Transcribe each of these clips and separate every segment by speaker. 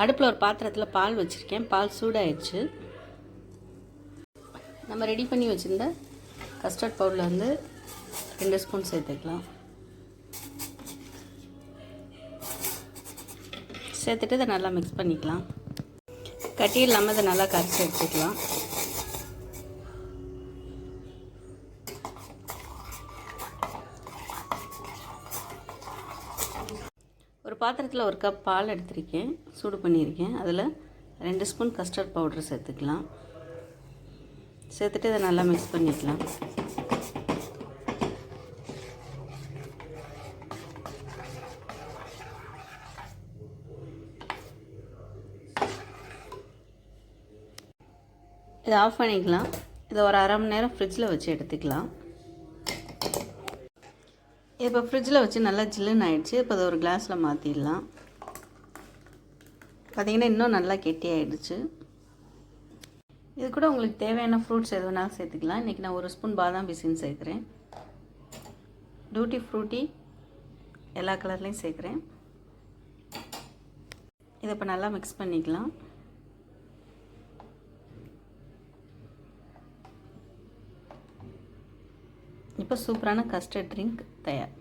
Speaker 1: அடுப்பில் ஒரு பாத்திரத்தில் பால் வச்சுருக்கேன். பால் சூடாயிடுச்சு. நம்ம ரெடி பண்ணி வச்சுருந்த கஸ்டர்ட் பவுடரில் வந்து ரெண்டு ஸ்பூன் சேர்த்துக்கலாம். சேர்த்துட்டு இதை நல்லா மிக்ஸ் பண்ணிக்கலாம். கட்டி இல்லாமல் இதை நல்லா கரைச்சி எடுத்துக்கலாம். ஒரு பாத்திரத்தில் ஒரு கப் பால் எடுத்திருக்கேன். சூடு பண்ணியிருக்கேன். அதில் ரெண்டு ஸ்பூன் கஸ்டர்ட் பவுடர் சேர்த்துக்கலாம். சேர்த்துட்டு இதை நல்லா மிக்ஸ் பண்ணிக்கலாம். இதை ஆஃப் பண்ணிக்கலாம். இதை ஒரு அரை மணி நேரம் ஃப்ரிட்ஜில் வச்சு எடுத்துக்கலாம். இப்போ ஃப்ரிட்ஜில் வச்சு நல்லா ஜில்லுன்னு ஆயிடுச்சு. இப்போ அதை ஒரு கிளாஸில் மாற்றிடலாம் பார்த்திங்கன்னா இன்னும் நல்லா கெட்டி ஆயிடுச்சு. இது கூட உங்களுக்கு தேவையான ஃப்ரூட்ஸ் எது வேணாலும் சேர்த்துக்கலாம். இன்றைக்கி நான் ஒரு ஸ்பூன் பாதாம் பிசின் சேர்க்குறேன். டூட்டி ஃப்ரூட்டி எல்லா கலர்லேயும் சேர்க்குறேன். இதை இப்போ நல்லா மிக்ஸ் பண்ணிக்கலாம். இப்போ சூப்பரான கஸ்டர்ட் ட்ரிங்க் தயார்.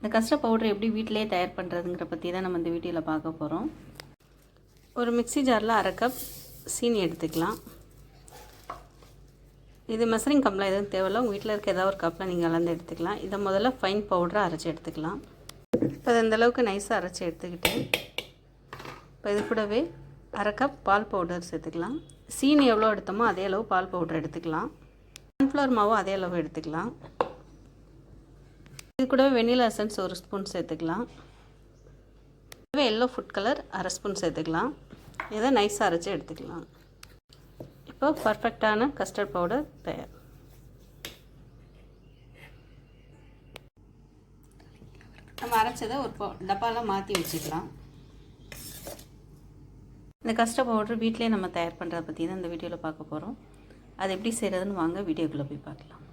Speaker 1: இந்த கஸ்டர்ட் பவுடர் எப்படி வீட்டிலே தயார் பண்ணுறதுங்கிற பற்றி தான் நம்ம இந்த வீடியோவில் பார்க்க போகிறோம் ஒரு மிக்ஸி ஜாரில் அரை கப் சீனி எடுத்துக்கலாம். இது மெசரிங் கப்லாம் எதுவும் தேவையில்ல. உங்கள் வீட்டில் இருக்க ஏதாவது ஒரு கப்பில் நீங்கள் கலந்து எடுத்துக்கலாம். இதை முதல்ல ஃபைன் பவுடரை அரைச்சி எடுத்துக்கலாம். இப்போ அது அந்தளவுக்கு நைஸாக அரைச்சி எடுத்துக்கிட்டு இப்போ இது கூடவே அரை கப் பால் பவுடர் சேர்த்துக்கலாம். சீனி எவ்வளோ எடுத்தோமோ அதே அளவு பால் பவுடர் எடுத்துக்கலாம். கார்ன்ஃப்ளவர் மாவும் அதே அளவு எடுத்துக்கலாம். இது கூடவே வெண்ணிலா எசன்ஸ் ஒரு ஸ்பூன் சேர்த்துக்கலாம். எல்லோ ஃபுட் கலர் அரை ஸ்பூன் சேர்த்துக்கலாம். இதை நைஸாக அரைச்சி எடுத்துக்கலாம். இப்போ பர்ஃபெக்டான கஸ்டர்ட் பவுடர் தயார். நம்ம அரைச்சதை ஒரு டப்பாவில் மாற்றி வச்சுக்கலாம். இந்த கஸ்டர்ட் பவுடர் வீட்டிலே நம்ம தயார் பண்ணுறதை பற்றி தான் இந்த வீடியோவில் பார்க்க போகிறோம் அது எப்படி செய்கிறதுன்னு வாங்க வீடியோக்குள்ளே போய் பார்க்கலாம்.